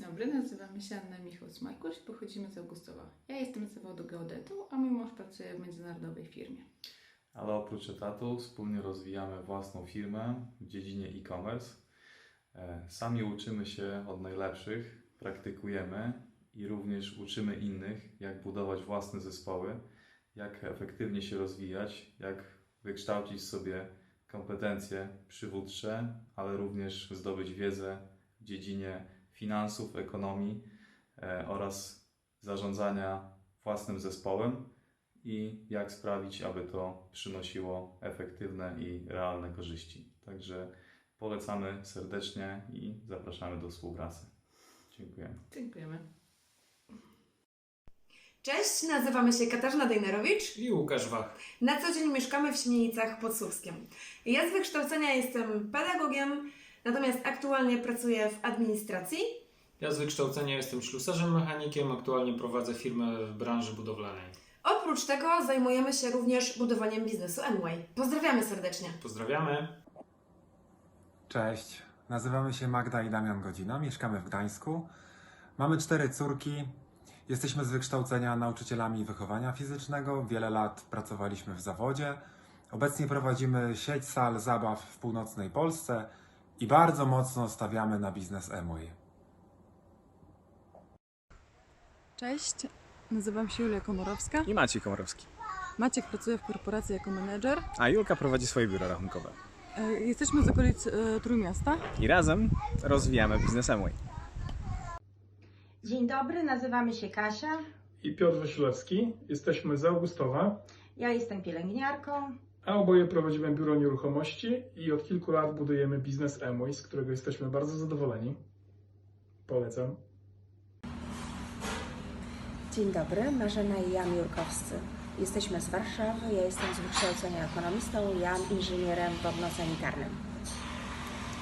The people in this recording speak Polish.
dobry, nazywamy się Anna Michał-Smarkusz, pochodzimy z Augustowa. Ja jestem z zawodu geodetu, a mój mąż pracuje w międzynarodowej firmie. Ale oprócz etatu wspólnie rozwijamy własną firmę w dziedzinie e-commerce. E, Sami uczymy się od najlepszych, praktykujemy i również uczymy innych, jak budować własne zespoły, jak efektywnie się rozwijać, jak wykształcić sobie kompetencje przywódcze, ale również zdobyć wiedzę w dziedzinie finansów, ekonomii e, oraz zarządzania własnym zespołem i jak sprawić, aby to przynosiło efektywne i realne korzyści. Także polecamy serdecznie i zapraszamy do współpracy. Dziękujemy. Dziękujemy. Cześć, nazywamy się Katarzyna Dejnerowicz. I Łukasz Wach. Na co dzień mieszkamy w Siemienicach pod Słupskiem. Ja z wykształcenia jestem pedagogiem, natomiast aktualnie pracuję w administracji. Ja z wykształcenia jestem ślusarzem mechanikiem, aktualnie prowadzę firmę w branży budowlanej. Oprócz tego zajmujemy się również budowaniem biznesu Amway. Pozdrawiamy serdecznie. Pozdrawiamy. Cześć, nazywamy się Magda i Damian Godzina, mieszkamy w Gdańsku. Mamy cztery córki. Jesteśmy z wykształcenia nauczycielami wychowania fizycznego. Wiele lat pracowaliśmy w zawodzie. Obecnie prowadzimy sieć sal zabaw w północnej Polsce i bardzo mocno stawiamy na biznes Emway. Cześć, nazywam się Julia Komorowska. i Maciej Komorowski. Maciek pracuje w korporacji jako menedżer. A Julka prowadzi swoje biuro rachunkowe. E, Jesteśmy z okolic e, Trójmiasta. I razem rozwijamy biznes Amway. Dzień dobry, nazywamy się Kasia. i Piotr Wasilewski. Jesteśmy z Augustowa, Ja jestem pielęgniarką. A oboje prowadzimy biuro nieruchomości i od kilku lat budujemy biznes Emway, z którego jesteśmy bardzo zadowoleni. Polecam. Dzień dobry, Marzena i Jan Jurkowscy. Jesteśmy z Warszawy, ja jestem z wykształcenia ekonomistą, Jan inżynierem wodno-sanitarnym.